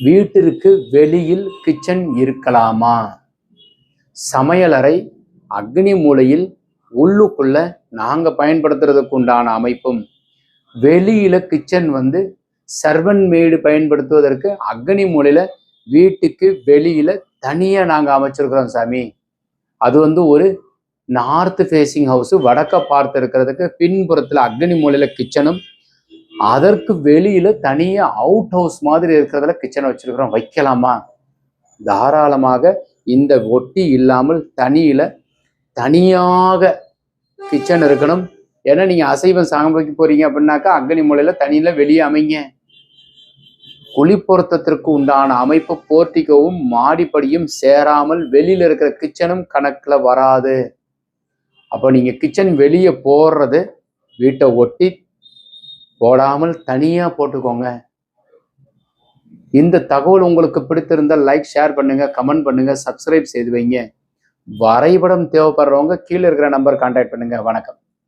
வீட்டிற்கு வெளியில் கிச்சன் இருக்கலாமா? சமையலறை அக்னி மூலையில் உள்ளுக்குள்ள நாங்கள் பயன்படுத்துறதுக்கு உண்டான அமைப்பும். வெளியில கிச்சன் வந்து சர்வன் மேடு பயன்படுத்துவதற்கு அக்னி மூலையில வீட்டுக்கு வெளியில தனியா நாங்கள் அமைச்சிருக்கிறோம் சாமி. அது வந்து ஒரு நார்த் ஃபேசிங் ஹவுஸ் வடக்க பார்த்து இருக்கிறதுக்கு பின்புறத்தில் அக்னி மூலையில கிச்சனும் அதற்கு வெளியில தனியாக அவுட் ஹவுஸ் மாதிரி இருக்கிறதுல கிச்சனை வச்சிருக்கிறோம். வைக்கலாமா? தாராளமாக இந்த ஒட்டி இல்லாமல் தனியில தனியாக கிச்சன் இருக்கணும். ஏன்னா நீங்க அசைவம் சாமிக்கு போறீங்க அப்படின்னாக்கா அக்னி மூலையில தனியில வெளியே அமைங்க. குளிப்பொருத்தத்திற்கு உண்டான அமைப்பு போர்ட்டிக்கவும் மாடிப்படியும் சேராமல் வெளியில இருக்கிற கிச்சனும் கணக்குல வராது. அப்போ நீங்க கிச்சன் வெளியே போடுறது வீட்டை ஒட்டி போடாமல் தனியாக போட்டுக்கோங்க. இந்த தகவல் உங்களுக்கு பிடித்திருந்தால் லைக் ஷேர் பண்ணுங்க கமெண்ட் பண்ணுங்க சப்ஸ்கிரைப் செய்து வைங்க. வரைபடம் தேவைப்படுறவங்க கீழே இருக்கிற நம்பர் கான்டாக்ட் பண்ணுங்க. வணக்கம்.